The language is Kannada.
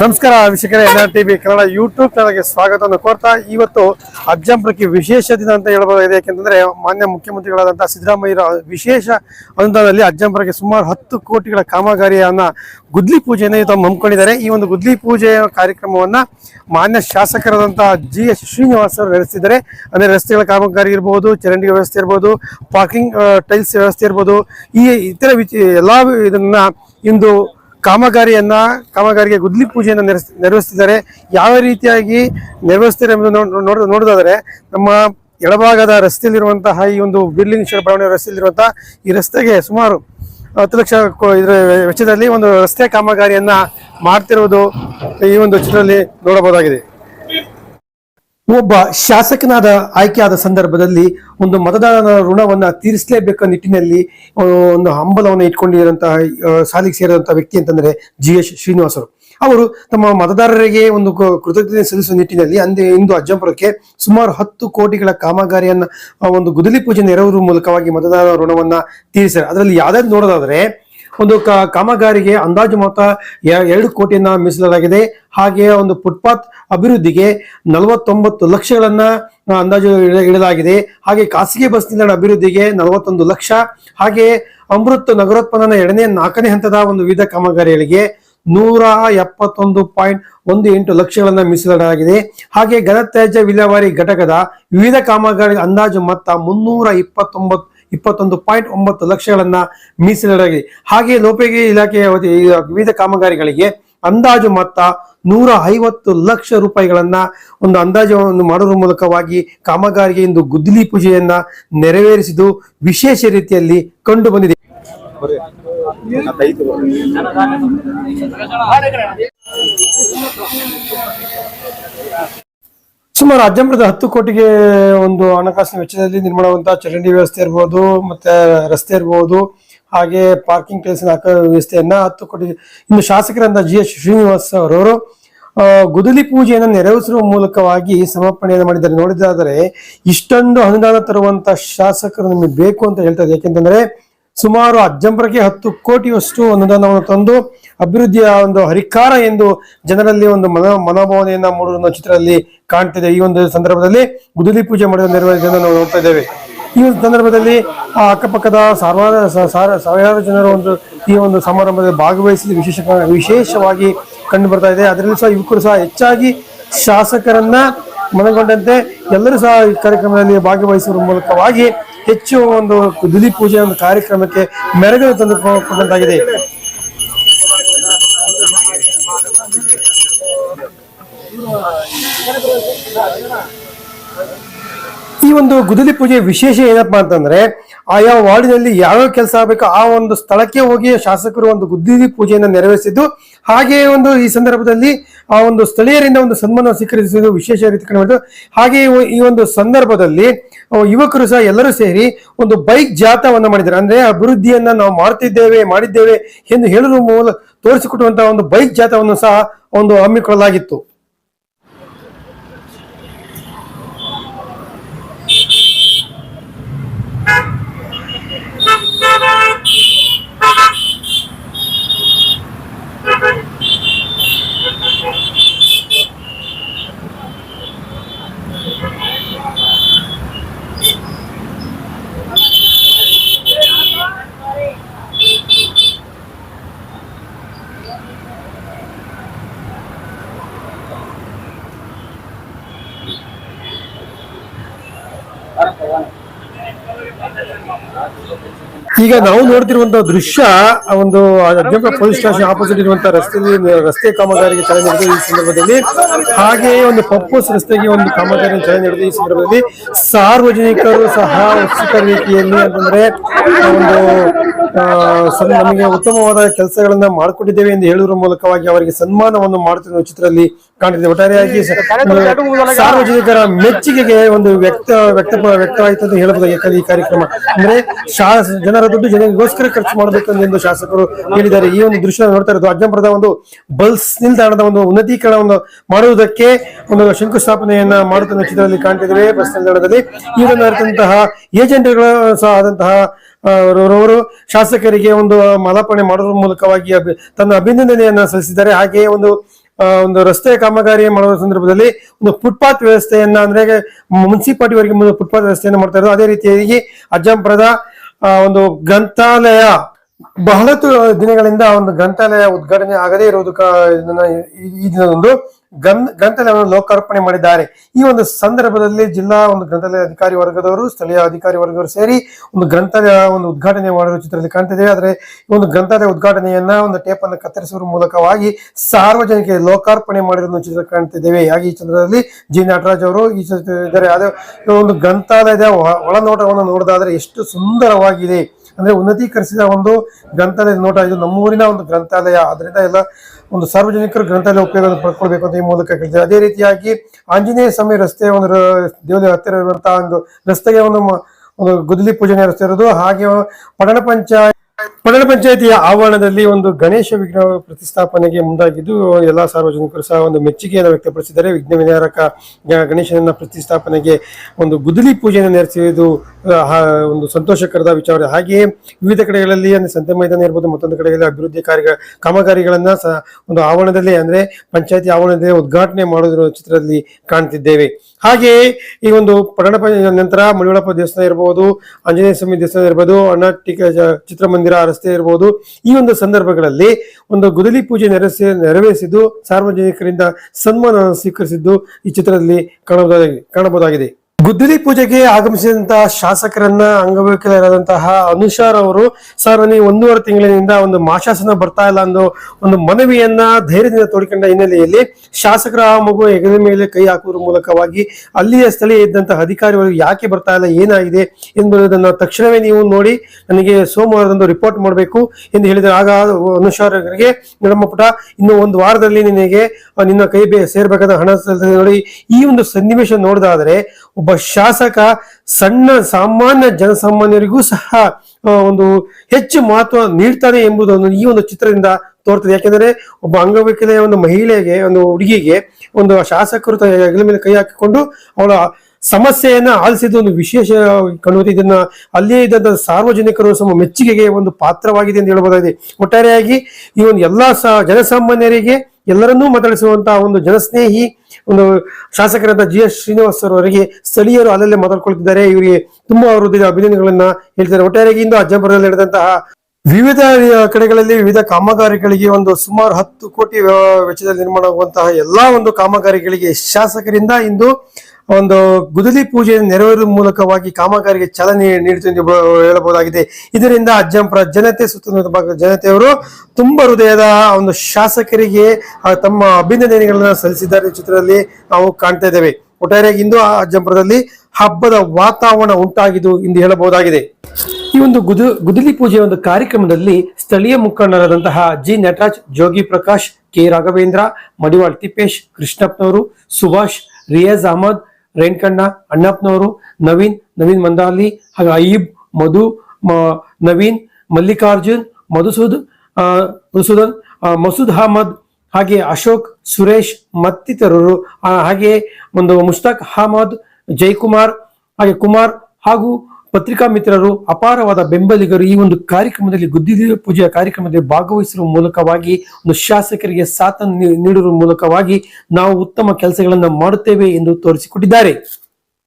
ನಮಸ್ಕಾರ ವೀಕ್ಷಕರೇ, N R T V Kannada YouTube ಚಾನಲ್ಗೆ ಸ್ವಾಗತವನ್ನು ಕೋರ್ತಾ ಇವತ್ತು ಅಜ್ಜಂಪುರಕ್ಕೆ ವಿಶೇಷ ದಿನ ಅಂತ ಹೇಳಬಹುದಾಗಿದೆ ಯಾಕೆಂತಂದ್ರೆ ಮಾನ್ಯ ಮುಖ್ಯಮಂತ್ರಿಗಳಾದಂತಹ ಸಿದ್ದರಾಮಯ್ಯರ ವಿಶೇಷ ಅನುದಾನದಲ್ಲಿ ಅಜ್ಜಂಪುರಕ್ಕೆ ಸುಮಾರು ಹತ್ತು ಕೋಟಿಗಳ ಕಾಮಗಾರಿಯನ್ನ ಗುದ್ಲಿ ಪೂಜೆಯನ್ನು ಇವತ್ತು ಹಮ್ಮಿಕೊಂಡಿದ್ದಾರೆ. ಈ ಒಂದು ಗುದ್ಲಿ ಪೂಜೆಯ ಕಾರ್ಯಕ್ರಮವನ್ನ ಮಾನ್ಯ ಶಾಸಕರಾದಂತಹ ಜಿ ಎಸ್ ಶ್ರೀನಿವಾಸ್ ಅವರು ನಡೆಸಿದ್ದಾರೆ ಅಂದ್ರೆ ರಸ್ತೆಗಳ ಕಾಮಗಾರಿ ಇರಬಹುದು ಚರಂಡಿ ವ್ಯವಸ್ಥೆ ಇರಬಹುದು ಪಾರ್ಕಿಂಗ್ ಟೈಲ್ಸ್ ವ್ಯವಸ್ಥೆ ಇರಬಹುದು ಈ ಇತರ ವಿಚ, ಎಲ್ಲ ಇದನ್ನ ಇಂದು ಕಾಮಗಾರಿಯನ್ನ, ಕಾಮಗಾರಿಗೆ ಗುದ್ಲಿ ಪೂಜೆಯನ್ನು ನೆರವೇರಿಸ್ತಿದ್ದಾರೆ ಯಾವ ರೀತಿಯಾಗಿ ನೆರವೇರಿಸ್ತಾರೆ ಎಂಬುದು ನೋಡ್- ನೋಡ್, ನೋಡೋದಾದ್ರೆ, ನಮ್ಮ ಎಡಭಾಗದ ರಸ್ತೆಯಲ್ಲಿರುವಂತಹ ಈ ಒಂದು ಬಿಲ್ಡಿಂಗ್ ಬಡಾವಣೆ ರಸ್ತೆಯಲ್ಲಿರುವಂತಹ ಈ ರಸ್ತೆಗೆ ಸುಮಾರು ಹತ್ತು ಲಕ್ಷ ಇದರ ವೆಚ್ಚದಲ್ಲಿ ಒಂದು ರಸ್ತೆ ಕಾಮಗಾರಿಯನ್ನ ಮಾಡ್ತಿರುವುದು ಈ ಒಂದು ಚಿತ್ರದಲ್ಲಿ ನೋಡಬಹುದಾಗಿದೆ. ಒಬ್ಬ ಶಾಸಕನಾದ ಆಯ್ಕೆಯಾದ ಸಂದರ್ಭದಲ್ಲಿ ಒಂದು ಮತದಾನ ಋಣವನ್ನ ತೀರಿಸಲೇಬೇಕ ನಿಟ್ಟಿನಲ್ಲಿ ಒಂದು ಹಂಬಲವನ್ನು ಇಟ್ಕೊಂಡಿರುವಂತಹ ಸಾಲಿಗೆ ಸೇರಿದಂತಹ ವ್ಯಕ್ತಿ ಅಂತಂದ್ರೆ ಜಿ ಎಸ್ ಶ್ರೀನಿವಾಸರು ಅವರು ತಮ್ಮ ಮತದಾರರಿಗೆ ಒಂದು ಕೃತಜ್ಞತೆ ಸಲ್ಲಿಸುವ ನಿಟ್ಟಿನಲ್ಲಿ ಅಂದೇ ಇಂದು ಅಜ್ಜಂಪುರಕ್ಕೆ ಸುಮಾರು ಹತ್ತು ಕೋಟಿಗಳ ಕಾಮಗಾರಿಯನ್ನ ಒಂದು ಗುದಲಿ ಪೂಜೆ ನೆರವು ಮೂಲಕವಾಗಿ ಮತದಾನ ಋಣವನ್ನ ತೀರಿಸಿದ್ದಾರೆ. ಅದರಲ್ಲಿ ಯಾವ್ದಾದ್ರು ನೋಡೋದಾದ್ರೆ ಒಂದು ಕಾಮಗಾರಿಗೆ ಅಂದಾಜು ಮೊತ್ತ ಎರಡು ಕೋಟಿಯನ್ನ ಮೀಸಲಾಗಿದೆ. ಹಾಗೆ ಒಂದು ಫುಟ್ಪಾತ್ ಅಭಿವೃದ್ಧಿಗೆ ನಲವತ್ತೊಂಬತ್ತು ಲಕ್ಷಗಳನ್ನ ಅಂದಾಜು ಇಡ- ಇಡಲಾಗಿದೆ. ಹಾಗೆ ಖಾಸಗಿ ಬಸ್ ನಿಲ್ದಾಣ ಅಭಿವೃದ್ಧಿಗೆ ನಲವತ್ತೊಂದು ಲಕ್ಷ. ಹಾಗೆ ಅಮೃತ್ ನಗರೋತ್ಪನ್ನ ಎರಡನೇ, ನಾಲ್ಕನೇ ಹಂತದ ಒಂದು ವಿವಿಧ ಕಾಮಗಾರಿಗಳಿಗೆ ನೂರ ಎಪ್ಪತ್ತೊಂದು ಪಾಯಿಂಟ್ ಒಂದು ಎಂಟು ಲಕ್ಷಗಳನ್ನ ಮೀಸಲಾಗಿದೆ. ಹಾಗೆ ಘನತ್ಯಾಜ್ಯ ವಿಲೇವಾರಿ ಘಟಕದ ವಿವಿಧ ಕಾಮಗಾರಿ ಅಂದಾಜು ಮೊತ್ತ ಮುನ್ನೂರ ಇಪ್ಪತ್ತೊಂಬತ್ತು ಇಪ್ಪತ್ತೊಂದು ಪಾಯಿಂಟ್ ಒಂಬತ್ತು ಲಕ್ಷಗಳನ್ನ ಮೀಸಲಿಡಲಾಗಿದೆ. ಹಾಗೆ ಲೋಪೆಗೆ ಇಲಾಖೆಯ ವಿವಿಧ ಕಾಮಗಾರಿಗಳಿಗೆ ಅಂದಾಜು ಮೊತ್ತ ನೂರ ಐವತ್ತು ಲಕ್ಷ ರೂಪಾಯಿಗಳನ್ನ ಒಂದು ಅಂದಾಜು ಮಾಡುವ ಮೂಲಕವಾಗಿ ಕಾಮಗಾರಿಗೆ ಇಂದು ಗುದ್ದಲಿ ಪೂಜೆಯನ್ನ ನೆರವೇರಿಸಿದ್ದು ವಿಶೇಷ ರೀತಿಯಲ್ಲಿ ಕಂಡು ಬಂದಿದೆ. ಸುಮಾರು ಹದಿನೆಂಟರಿಂದ ಹತ್ತು ಕೋಟಿಗೆ ಒಂದು ಹಣಕಾಸಿನ ವೆಚ್ಚದಲ್ಲಿ ನಿರ್ಮಾಣವಂತಹ ಚರಂಡಿ ವ್ಯವಸ್ಥೆ ಇರ್ಬೋದು, ಮತ್ತೆ ರಸ್ತೆ ಇರ್ಬೋದು, ಹಾಗೆ ಪಾರ್ಕಿಂಗ್ ಪ್ಲೇಸಿನ ವ್ಯವಸ್ಥೆಯನ್ನ ಹತ್ತು ಕೋಟಿ ಇನ್ನು ಶಾಸಕರಾದ ಜಿ ಎಸ್ ಶ್ರೀನಿವಾಸ್ ಅವರವರು ಗುದಲಿ ಪೂಜೆಯನ್ನು ನೆರವೇರಿಸುವ ಮೂಲಕವಾಗಿ ಸಮರ್ಪಣೆಯನ್ನು ಮಾಡಿದ್ದಾರೆ. ನೋಡಿದಾದರೆ ಇಷ್ಟೊಂದು ಅನುದಾನ ತರುವಂತ ಶಾಸಕರು ನಮಗೆ ಬೇಕು ಅಂತ ಹೇಳ್ತಾರೆ ಯಾಕೆಂತಂದ್ರೆ ಸುಮಾರು ಅಜ್ಜಂಪುರಕ್ಕೆ ಹತ್ತು ಕೋಟಿಯಷ್ಟು ಅನುದಾನವನ್ನು ತಂದು ಅಭಿವೃದ್ಧಿಯ ಒಂದು ಹರಿಕಾರ ಎಂದು ಜನರಲ್ಲಿ ಒಂದು ಮನ ಮನೋಭಾವನೆಯನ್ನ ಮೂಡುವ ಚಿತ್ರದಲ್ಲಿ ಕಾಣ್ತಿದೆ. ಈ ಒಂದು ಸಂದರ್ಭದಲ್ಲಿ ಗುದಲಿ ಪೂಜೆ ಮಾಡಿದ ನೆರವೇರಿಸಿದ ನಾವು ನೋಡ್ತಾ ಇದ್ದೇವೆ. ಈ ಒಂದು ಸಂದರ್ಭದಲ್ಲಿ ಆ ಅಕ್ಕಪಕ್ಕದ ಸಾವಿರಾರು ಸಾವಿರಾರು ಜನರು ಒಂದು ಈ ಒಂದು ಸಮಾರಂಭದಲ್ಲಿ ಭಾಗವಹಿಸಿ ವಿಶೇಷ ವಿಶೇಷವಾಗಿ ಕಂಡು ಬರ್ತಾ ಇದೆ. ಅದರಲ್ಲಿ ಸಹ ಯುವಕರು ಸಹ ಹೆಚ್ಚಾಗಿ ಶಾಸಕರನ್ನ ಮನಗೊಂಡಂತೆ ಎಲ್ಲರೂ ಸಹ ಈ ಕಾರ್ಯಕ್ರಮದಲ್ಲಿ ಭಾಗವಹಿಸುವ ಮೂಲಕವಾಗಿ ಹೆಚ್ಚು ಒಂದು ಗುದಿ ಪೂಜೆ ಒಂದು ಕಾರ್ಯಕ್ರಮಕ್ಕೆ ಮೆರುಗು ತಂದುಕೊಂಡಂತಾಗಿದೆ ಈ ಒಂದು ಗುದಲಿ ಪೂಜೆ ವಿಶೇಷ ಏನಪ್ಪಾ ಅಂತಂದ್ರೆ ಆಯಾ ವಾರ್ಡಿನಲ್ಲಿ ಯಾವ್ಯಾವ ಕೆಲಸ ಆಗಬೇಕು ಆ ಒಂದು ಸ್ಥಳಕ್ಕೆ ಹೋಗಿ ಶಾಸಕರು ಒಂದು ಗುದ್ದಲಿ ಪೂಜೆಯನ್ನು ನೆರವೇರಿಸಿದ್ದು. ಹಾಗೆಯೇ ಒಂದು ಈ ಸಂದರ್ಭದಲ್ಲಿ ಆ ಒಂದು ಸ್ಥಳೀಯರಿಂದ ಒಂದು ಸನ್ಮಾನ ಸ್ವೀಕರಿಸುವುದು ವಿಶೇಷ ರೀತಿ ಕಂಡು ಹಾಗೆಯೇ ಈ ಒಂದು ಸಂದರ್ಭದಲ್ಲಿ ಯುವಕರು ಸಹ ಎಲ್ಲರೂ ಸೇರಿ ಒಂದು ಬೈಕ್ ಜಾಥವನ್ನು ಮಾಡಿದ್ದಾರೆ. ಅಂದ್ರೆ ಅಭಿವೃದ್ಧಿಯನ್ನ ನಾವು ಮಾಡ್ತಿದ್ದೇವೆ, ಮಾಡಿದ್ದೇವೆ ಎಂದು ಹೇಳುವ ಮೂಲ ತೋರಿಸಿಕೊಟ್ಟುವಂತಹ ಒಂದು ಬೈಕ್ ಜಾಥಾವನ್ನು ಸಹ ಒಂದು ಹಮ್ಮಿಕೊಳ್ಳಲಾಗಿತ್ತು. ಈಗ ನಾವು ನೋಡ್ತಿರುವಂತಹ ದೃಶ್ಯ ಒಂದು ಅಜ್ಜಂಪ ಪೊಲೀಸ್ ಸ್ಟೇಷನ್ ಆಪೋಸಿಟ್ ಇರುವಂತಹ ರಸ್ತೆಯಲ್ಲಿ ರಸ್ತೆ ಕಾಮಗಾರಿಗೆ ಚಾಲನೆ ನೀಡಿದೆ ಈ ಸಂದರ್ಭದಲ್ಲಿ. ಹಾಗೆಯೇ ಒಂದು ಪಪ್ಪೋಸ್ ರಸ್ತೆಗೆ ಒಂದು ಕಾಮಗಾರಿ ಚಾಲನೆ ನೀಡಿದೆ ಈ ಸಂದರ್ಭದಲ್ಲಿ. ಸಾರ್ವಜನಿಕರು ಸಹ ಉತ್ಸುಕ ರೀತಿಯಲ್ಲಿ ಅಂತಂದ್ರೆ ಒಂದು ನಮಗೆ ಉತ್ತಮವಾದ ಕೆಲಸಗಳನ್ನ ಮಾಡಿಕೊಟ್ಟಿದ್ದೇವೆ ಎಂದು ಹೇಳುವ ಮೂಲಕವಾಗಿ ಅವರಿಗೆ ಸನ್ಮಾನವನ್ನು ಮಾಡುತ್ತಿರುವ ಚಿತ್ರದಲ್ಲಿ ಕಾಣ್ತಿದೆ. ಒಟ್ಟಾರೆಯಾಗಿ ಸಾರ್ವಜನಿಕರ ಮೆಚ್ಚುಗೆಗೆ ಒಂದು ವ್ಯಕ್ತ ವ್ಯಕ್ತ ವ್ಯಕ್ತವಾಯಿತು ಅಂತ ಹೇಳಬಹುದು ಈ ಕಾರ್ಯಕ್ರಮ. ಅಂದ್ರೆ ಜನರ ದುಡ್ಡು ಜನರಿಗೋಸ್ಕರ ಖರ್ಚು ಮಾಡಬೇಕು ಎಂದು ಶಾಸಕರು ಹೇಳಿದ್ದಾರೆ. ಈ ಒಂದು ದೃಶ್ಯ ನೋಡ್ತಾ ಇರೋದು ಅಜ್ಜಂಪುರದ ಒಂದು ಬಲ್ಸ್ ನಿಲ್ದಾಣದ ಒಂದು ಉನ್ನತೀಕರಣವನ್ನು ಮಾಡುವುದಕ್ಕೆ ಒಂದು ಶಂಕುಸ್ಥಾಪನೆಯನ್ನ ಮಾಡುತ್ತಿರುವ ಚಿತ್ರದಲ್ಲಿ ಕಾಣ್ತಿದ್ದೇವೆ. ಬಸ್ ನಿಲ್ದಾಣದಲ್ಲಿ ಇದನ್ನು ಅರಿತಂತಹ ಏಜೆಂಟ್ಗಳು ಸಹ ಆದಂತಹ ಅವರವರು ಶಾಸಕರಿಗೆ ಒಂದು ಮಾಲಾರ್ಪಣೆ ಮಾಡುವ ಮೂಲಕವಾಗಿ ತನ್ನ ಅಭಿನಂದನೆಯನ್ನು ಸಲ್ಲಿಸಿದ್ದಾರೆ. ಹಾಗೆಯೇ ಒಂದು ಒಂದು ರಸ್ತೆ ಕಾಮಗಾರಿ ಮಾಡುವ ಸಂದರ್ಭದಲ್ಲಿ ಒಂದು ಫುಟ್ಪಾತ್ ವ್ಯವಸ್ಥೆಯನ್ನ ಅಂದ್ರೆ ಮುನ್ಸಿಪಾಲಿಟಿ ವರೆಗೆ ಫುಟ್ಪಾತ್ ವ್ಯವಸ್ಥೆಯನ್ನು ಮಾಡ್ತಾ ಇರೋದು. ಅದೇ ರೀತಿಯಾಗಿ ಅಜ್ಜಂಪುರದ ಒಂದು ಗ್ರಂಥಾಲಯ ಬಹಳಷ್ಟು ದಿನಗಳಿಂದ ಒಂದು ಗ್ರಂಥಾಲಯ ಉದ್ಘಾಟನೆ ಆಗದೇ ಇರುವುದು ಈ- ದಿನದೊಂದು ಗ್ರಂಥಾಲಯವನ್ನು ಲೋಕಾರ್ಪಣೆ ಮಾಡಿದ್ದಾರೆ. ಈ ಒಂದು ಸಂದರ್ಭದಲ್ಲಿ ಜಿಲ್ಲಾ ಒಂದು ಗ್ರಂಥಾಲಯ ಅಧಿಕಾರಿ ವರ್ಗದವರು, ಸ್ಥಳೀಯ ಅಧಿಕಾರಿ ವರ್ಗದವರು ಸೇರಿ ಒಂದು ಗ್ರಂಥಾಲಯ ಒಂದು ಉದ್ಘಾಟನೆ ಮಾಡಿರುವ ಚಿತ್ರದಲ್ಲಿ ಕಾಣ್ತಿದೆ ಆದರೆ ಈ ಒಂದು ಗ್ರಂಥಾಲಯ ಉದ್ಘಾಟನೆಯನ್ನ ಒಂದು ಟೇಪ್ ಅನ್ನು ಕತ್ತರಿಸುವ ಮೂಲಕವಾಗಿ ಸಾರ್ವಜನಿಕ ಲೋಕಾರ್ಪಣೆ ಮಾಡಿರೋ ಚಿತ್ರ ಕಾಣ್ತಿದ್ದೇವೆ. ಹಾಗೆ ಈ ಚಿತ್ರದಲ್ಲಿ ಜಿ. ನಟರಾಜ್ ಅವರು ಈ ಚಿತ್ರ ಇದ್ದಾರೆ ಅದೇ ಒಂದು ಗ್ರಂಥಾಲಯದ ಒಳನೋಟವನ್ನು ನೋಡೋದಾದ್ರೆ ಎಷ್ಟು ಸುಂದರವಾಗಿದೆ. ಅಂದ್ರೆ ಉನ್ನತೀಕರಿಸಿದ ಒಂದು ಗ್ರಂಥಾಲಯದ ನೋಟ ಇದು ನಮ್ಮೂರಿನ ಒಂದು ಗ್ರಂಥಾಲಯ. ಅದರಿಂದ ಎಲ್ಲ ಒಂದು ಸಾರ್ವಜನಿಕರು ಗ್ರಂಥಾಲಯ ಉಪಯೋಗ ಪಡ್ಕೊಳ್ಬೇಕು ಅಂತ ಈ ಮೂಲಕ ಕೇಳ್ತಾರೆ ಅದೇ ರೀತಿಯಾಗಿ ಆಂಜನೇಯ ಸ್ವಾಮಿ ರಸ್ತೆಯ ಒಂದು ದೇವಾಲಯ ಹತ್ತಿರ ಇರುವಂತಹ ಒಂದು ರಸ್ತೆಗೆ ಒಂದು ಒಂದು ಗುದ್ದಲಿ ಪೂಜೆ ನಡೆಸ್ತಾ ಇರೋದು. ಹಾಗೆ ಪಟ್ಟಣ ಪಂಚಾಯತ್ ಪಟ್ಟಣ ಪಂಚಾಯತಿಯ ಆವರಣದಲ್ಲಿ ಒಂದು ಗಣೇಶ ವಿಗ್ರಹ ಪ್ರತಿಷ್ಠಾಪನೆಗೆ ಮುಂದಾಗಿದ್ದು, ಎಲ್ಲಾ ಸಾರ್ವಜನಿಕರು ಸಹ ಒಂದು ಮೆಚ್ಚುಗೆಯನ್ನು ವ್ಯಕ್ತಪಡಿಸಿದ್ದಾರೆ. ವಿಘ್ನ ವಿನಾರಕ ಗಣೇಶನ ಪ್ರತಿಷ್ಠಾಪನೆಗೆ ಒಂದು ಗುದುಲಿ ಪೂಜೆಯನ್ನು ನೆರೆಸಿರುವುದು ಒಂದು ಸಂತೋಷಕರದ ವಿಚಾರ. ಹಾಗೆಯೇ ವಿವಿಧ ಕಡೆಗಳಲ್ಲಿ ಅಂದ್ರೆ ಸಂತೆ ಮೈದಾನ ಇರ್ಬೋದು, ಮತ್ತೊಂದು ಕಡೆಗಳಲ್ಲಿ ಅಭಿವೃದ್ಧಿ ಕಾರ್ಯ, ಕಾಮಗಾರಿಗಳನ್ನ ಒಂದು ಆವರಣದಲ್ಲಿ ಅಂದ್ರೆ ಪಂಚಾಯತಿ ಆವರಣದಲ್ಲಿ ಉದ್ಘಾಟನೆ ಮಾಡೋದ್ರ ಚಿತ್ರದಲ್ಲಿ ಕಾಣ್ತಿದ್ದೇವೆ. ಹಾಗೆಯೇ ಈ ಒಂದು ಪಟ್ಟಣ ನಂತರ ಮಡಿವಾಳಪ್ಪ ದೇವಸ್ಥಾನ ಇರಬಹುದು ಆಂಜನೇಯ ಸ್ವಾಮಿ ದೇವಸ್ಥಾನ ಇರಬಹುದು ಅಣ್ಣ ಟೀಕ ಚಿತ್ರಮಂದಿರ ರಸ್ತೆ ಇರಬಹುದು ಈ ಒಂದು ಸಂದರ್ಭಗಳಲ್ಲಿ ಒಂದು ಗುದಲಿ ಪೂಜೆ ನೆರವೇರಿಸಿ ನೆರವೇರಿಸಿದ್ದು ಸಾರ್ವಜನಿಕರಿಂದ ಸನ್ಮಾನ ಸ್ವೀಕರಿಸಿದ್ದು ಈ ಚಿತ್ರದಲ್ಲಿ ಕಾಣಬಹುದಾಗಿದೆ ಕಾಣಬಹುದಾಗಿದೆ. ಗುದ್ದಲಿ ಪೂಜೆಗೆ ಆಗಮಿಸಿದಂತಹ ಶಾಸಕರನ್ನ ಅಂಗವೈಕಲರಾದಂತಹ ಅನುಷಾರ್ ಅವರು, ಸರ್, ನನಗೆ ಒಂದೂವರೆ ತಿಂಗಳಿನಿಂದ ಒಂದು ಮಾಶಾಸನ ಬರ್ತಾ ಇಲ್ಲ ಅನ್ನೋ ಒಂದು ಮನವಿಯನ್ನ ಧೈರ್ಯದಿಂದ ತೋಡಿಕೊಂಡ ಹಿನ್ನೆಲೆಯಲ್ಲಿ ಶಾಸಕರ ಆ ಮಗು ಹೆಗಲ ಮೇಲೆ ಕೈ ಹಾಕುವುದರ ಮೂಲಕವಾಗಿ ಅಲ್ಲಿಯ ಸ್ಥಳೀಯ ಇದ್ದಂತಹ ಅಧಿಕಾರಿಗಳು ಯಾಕೆ ಬರ್ತಾ ಇಲ್ಲ, ಏನಾಗಿದೆ ಎಂಬುದನ್ನು ತಕ್ಷಣವೇ ನೀವು ನೋಡಿ ನನಗೆ ಸೋಮವಾರದಂದು ರಿಪೋರ್ಟ್ ಮಾಡಬೇಕು ಎಂದು ಹೇಳಿದ ಆಗ ಅನುಷಾರ್ ಅವರಿಗೆ ನಮ್ಮ ಪುಟ, ಇನ್ನು ಒಂದು ವಾರದಲ್ಲಿ ನಿನಗೆ ನಿನ್ನ ಕೈ ಸೇರ್ಬೇಕಾದ ಹಣ ನೋಡಿ, ಈ ಒಂದು ಸನ್ನಿವೇಶ ನೋಡಿದಾದ್ರೆ ಒಬ್ಬ ಶಾಸಕ, ಸಣ್ಣ ಸಾಮಾನ್ಯ ಜನಸಾಮಾನ್ಯರಿಗೂ ಸಹ ಒಂದು ಹೆಚ್ಚು ಮಹತ್ವ ನೀಡ್ತಾನೆ ಎಂಬುದನ್ನು ಈ ಒಂದು ಚಿತ್ರದಿಂದ ತೋರ್ತದೆ. ಯಾಕೆಂದರೆ ಒಬ್ಬ ಅಂಗವಿಕಲೆಯ ಒಂದು ಮಹಿಳೆಗೆ, ಒಂದು ಹುಡುಗಿಗೆ, ಒಂದು ಶಾಸಕರು ಹೆಗಲ ಮೇಲೆ ಕೈ ಹಾಕಿಕೊಂಡು ಅವಳ ಸಮಸ್ಯೆಯನ್ನ ಆಲಿಸಿದ ಒಂದು ವಿಶೇಷ ಕಾಣುವುದು. ಇದನ್ನ ಅಲ್ಲಿಯೇ ಇದ್ದಂತ ಸಾರ್ವಜನಿಕರು ಸಮ ಮೆಚ್ಚುಗೆಗೆ ಒಂದು ಪಾತ್ರವಾಗಿದೆ ಎಂದು ಹೇಳಬಹುದಾಗಿದೆ. ಒಟ್ಟಾರೆಯಾಗಿ ಈ ಒಂದು ಎಲ್ಲಾ ಸಹ ಜನಸಾಮಾನ್ಯರಿಗೆ ಎಲ್ಲರನ್ನೂ ಮಾತಾಡಿಸುವಂತಹ ಒಂದು ಜನಸ್ನೇಹಿ ಒಂದು ಶಾಸಕರಾದ ಜಿ ಎಸ್ ಶ್ರೀನಿವಾಸ್ ಅವರಿಗೆ ಸ್ಥಳೀಯರು ಅಲ್ಲಲ್ಲೇ ಮಾತಾಡ್ಕೊಳ್ತಿದ್ದಾರೆ. ಇವರಿಗೆ ತುಂಬಾ ಅವರು ಅಭಿನಂದನೆಗಳನ್ನ ಹೇಳ್ತಾರೆ ಒಟ್ಟಾರೆಯಾಗಿ ಇಂದು ಅಜ್ಜಂಪುರದಲ್ಲಿ ನಡೆದಂತಹ ವಿವಿಧ ಕಡೆಗಳಲ್ಲಿ ವಿವಿಧ ಕಾಮಗಾರಿಗಳಿಗೆ ಒಂದು ಸುಮಾರು ಹತ್ತು ಕೋಟಿ ವೆಚ್ಚದಲ್ಲಿ ನಿರ್ಮಾಣವಾಗುವಂತಹ ಎಲ್ಲಾ ಒಂದು ಕಾಮಗಾರಿಗಳಿಗೆ ಶಾಸಕರಿಂದ ಇಂದು ಒಂದು ಗುದಲಿ ಪೂಜೆ ನೆರವೇರುವ ಮೂಲಕವಾಗಿ ಕಾಮಗಾರಿಗೆ ಚಾಲನೆ ನೀಡಿತು ಎಂದು ಹೇಳಬಹುದಾಗಿದೆ. ಇದರಿಂದ ಅಜ್ಜಂಪುರ ಜನತೆ ಸುತ್ತಮುತ್ತ ಭಾಗದ ಜನತೆಯವರು ತುಂಬ ಹೃದಯದ ಒಂದು ಶಾಸಕರಿಗೆ ತಮ್ಮ ಅಭಿನಂದನೆಗಳನ್ನ ಸಲ್ಲಿಸಿದ್ದಾರೆ. ಚಿತ್ರದಲ್ಲಿ ನಾವು ಕಾಣ್ತಾ ಇದ್ದೇವೆ. ಒಟ್ಟಾರೆಯಾಗಿ ಇಂದು ಅಜ್ಜಂಪುರದಲ್ಲಿ ಹಬ್ಬದ ವಾತಾವರಣ ಉಂಟಾಗಿದ್ದು ಎಂದು ಹೇಳಬಹುದಾಗಿದೆ. ಈ ಒಂದು ಗುದು, ಗುದಲಿ ಪೂಜೆಯ ಒಂದು ಕಾರ್ಯಕ್ರಮದಲ್ಲಿ ಸ್ಥಳೀಯ ಮುಖಂಡರಾದಂತಹ ಜಿ. ನಟರಾಜ್, ಜೋಗಿ ಪ್ರಕಾಶ್, ಕೆ. ರಾಘವೇಂದ್ರ, ಮಡಿವಾಳ್ ತಿಪ್ಪೇಶ್, ಕೃಷ್ಣಪ್ಪನವರು, ಸುಭಾಷ್, ರಿಯಾಜ್ ಅಹಮದ್ ರೇಣ್ಕಣ್ಣ, ಅಣ್ಣಪ್ಪನವರು, ನವೀನ್ ನವೀನ್ ಮಂದಾಲಿ, ಹಾಗೆ ಅಯ್ಯಬ್, ಮಧು ನವೀನ್, ಮಲ್ಲಿಕಾರ್ಜುನ್, ಮಧುಸೂದ್ ಮಧುಸೂದನ್ ಮಸೂದ್ ಅಹಮದ್, ಹಾಗೆ ಅಶೋಕ್, ಸುರೇಶ್ ಮತ್ತಿತರರು. ಹಾಗೆ ಒಂದು ಮುಸ್ತಾಕ್ ಅಹಮದ್, ಜೈಕುಮಾರ್, ಹಾಗೆ ಕುಮಾರ್ ಹಾಗೂ ಪತ್ರಿಕಾ ಮಿತ್ರರು ಅಪಾರವಾದ ಬೆಂಬಲಿಗರು ಈ ಒಂದು ಕಾರ್ಯಕ್ರಮದಲ್ಲಿ ಗುದ್ದಿದ ಪೂಜೆಯ ಕಾರ್ಯಕ್ರಮದಲ್ಲಿ ಭಾಗವಹಿಸುವ ಮೂಲಕವಾಗಿ, ಒಂದು ಶಾಸಕರಿಗೆ ಸಾಥ ನೀಡುವ ಮೂಲಕವಾಗಿ ನಾವು ಉತ್ತಮ ಕೆಲಸಗಳನ್ನು ಮಾಡುತ್ತೇವೆ ಎಂದು ತೋರಿಸಿಕೊಟ್ಟಿದ್ದಾರೆ.